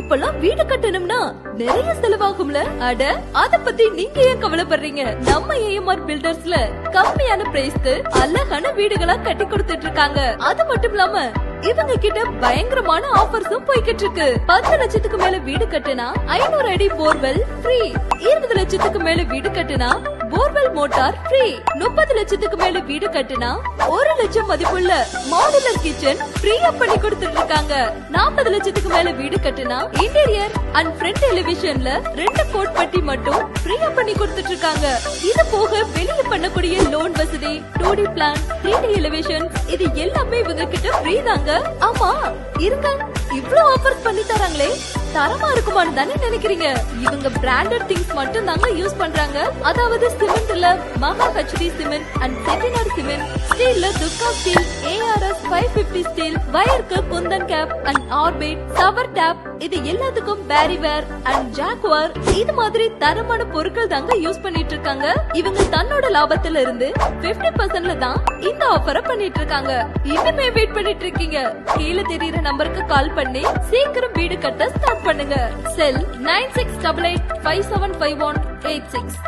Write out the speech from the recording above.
இப்பெல்லாம் வீடு கட்டணும்னா நிறைய செலவாகும்ல? அட அத பத்தி நீங்க ஏன் கவலைப்படுறீங்க? நம்ம ஏஎம்ஆர் பில்டர்ஸ்ல கம்மியான பிரைஸ்க்கு அழகான வீடுகளா கட்டி கொடுத்துட்டு இருக்காங்க. அது மட்டும் இல்லாம இவங்க கிட்ட பயங்கரமான ஆஃபர்ஸும் போய்கிட்டு இருக்கு. பத்து லட்சத்துக்கு மேல வீடு கட்டுனா ஐநூறு அடி போர்வெல் ஃப்ரீ இருபது லட்சத்துக்கு மேல வீடு கட்டுனா போர்வெல் மோட்டார் ஃப்ரீ முப்பது லட்சத்துக்கு மேல வீடு கட்டுனா ஒரு லட்சம் மதிப்புள்ள மாடுலர் கிச்சன் ஃப்ரீயா பண்ணி கொடுத்துட்டு இருக்காங்க. நாற்பது லட்சத்துக்கு மேல வீடு கட்டுனா இன்டீரியர் அண்ட் ஃப்ரண்ட் எலிவேஷன்ல ரெண்டு கோட் பட்டி மட்டும் ஃப்ரீயா பண்ணி கொடுத்துட்டு இருக்காங்க. இது போக வெளிய பண்ணக்கூடிய லோன் வசதி two D plan three D elevation இது எல்லாமே இவங்க கிட்ட ஃப்ரீ தாங்க. ஆமா இருங்க இவ்வளவு ஆஃபர்ஸ் பண்ணி தராங்களே. தரமா இருக்குமான்னு தானே நினைக்கிறீங்க? இவங்க பிராண்டட் திங்ஸ் மட்டும் தாங்க யூஸ் பண்றாங்க. அதாவது சிமெண்ட்ல Maha HD cement and Chettinad cement ஸ்டீல்ல Durga steel ARS five fifty steel வயர்க்கு Kundan cab and Orbit shower tap இது எல்லாத்துக்கும் பேரிவேர் அண்ட் ஜாக்வார் இது மாதிரி தரமான பொருட்கள் தாங்க யூஸ் பண்ணிட்டு இருக்காங்க. இவங்க தன்னோட லாபத்துல இருந்து 50% பர்சன்ட்ல தான் இந்த ஆஃபரை பண்ணிட்டு இருக்காங்க. இன்னுமே வெயிட் பண்ணிட்டு இருக்கீங்க. கீழே தெரியுற நம்பருக்கு கால் பண்ணி சீக்கிரம் வீடு கட்ட ஸ்டார்ட் பண்ணுங்க. Cell nine six double eight five seven five one eight six